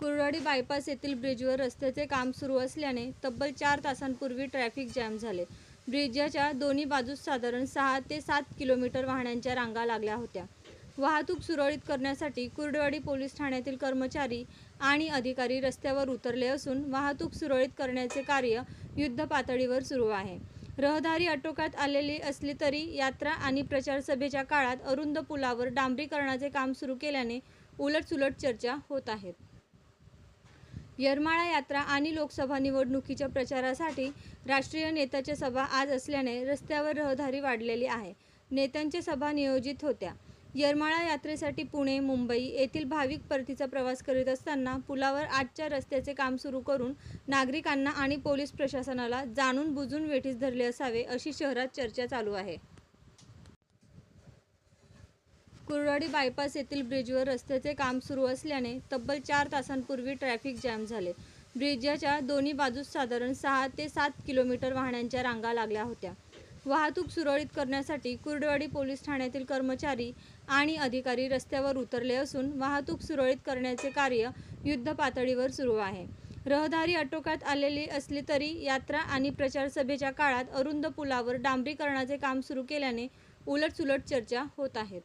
Kurduwadi bypass येथील ब्रिजवर रस्त्याचे काम सुरू असल्याने तब्बल चार तासांपूर्वी ट्रॅफिक जॅम झाले. ब्रिजच्या दोन्ही बाजूस साधारण सहा ते सात किलोमीटर वाहनांच्या रांगा लागल्या होत्या. वाहतूक सुरळीत करण्यासाठी कुर्डवाडी पोलीस ठाण्यातील कर्मचारी आणि अधिकारी रस्त्यावर उतरले असून वाहतूक सुरळीत करण्याचे कार्य युद्ध पातळीवर सुरू आहे. रहदारी आटोक्यात आलेली असली तरी यात्रा आणि प्रचार सभेच्या काळात अरुंद पुलावर डांबरीकरणाचे काम सुरू केल्याने उलटसुलट चर्चा होत आहेत येरमाळा यात्रा आणि लोकसभा निवडणुकीच्या प्रचारासाठी राष्ट्रीय नेत्याच्या सभा आज असल्याने रस्त्यावर रहदारी वाढलेली आहे. नेत्यांच्या सभा नियोजित होत्या. येरमाळा यात्रेसाठी पुणे मुंबई येथील भाविक परतीचा प्रवास करीत असताना पुलावर आजच्या रस्त्याचे काम सुरू करून नागरिकांना आणि पोलीस प्रशासनाला जाणून बुजून वेठीस धरले असावे अशी शहरात चर्चा चालू आहे. कुर्डवाडी बायपास येथील ब्रिजवर रस्त्याचे काम सुरू असल्याने तब्बल चार तासांपूर्वी ट्रॅफिक जॅम झाले. ब्रिजच्या दोन्ही बाजूस साधारण सहा ते सात किलोमीटर वाहनांच्या रांगा लागल्या होत्या. वाहतूक सुरळीत करण्यासाठी कुर्डवाडी पोलीस ठाण्यातील कर्मचारी आणि अधिकारी रस्त्यावर उतरले असून वाहतूक सुरळीत करण्याचे कार्य युद्ध पातळीवर सुरू आहे. रहदारी आटोक्यात आलेली असली तरी यात्रा आणि प्रचार सभेच्या काळात अरुंद पुलावर डांबरीकरणाचे काम सुरू केल्याने उलटसुलट चर्चा होत आहेत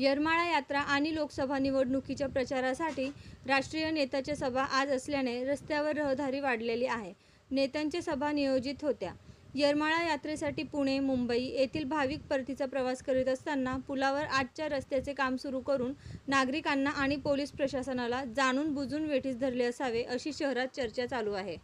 येरमाळा यात्रा आणि लोकसभा निवडणुकीच्या प्रचारासाठी राष्ट्रीय नेत्याच्या सभा आज असल्याने रस्त्यावर रहदारी वाढलेली आहे. नेत्यांच्या सभा नियोजित होत्या. येरमाळा यात्रेसाठी पुणे मुंबई येथील भाविक परतीचा प्रवास करीत असताना पुलावर आजच्या रस्त्याचे काम सुरू करून नागरिकांना आणि पोलीस प्रशासनाला जाणून बुजून वेठीस धरले असावे अशी शहरात चर्चा चालू आहे.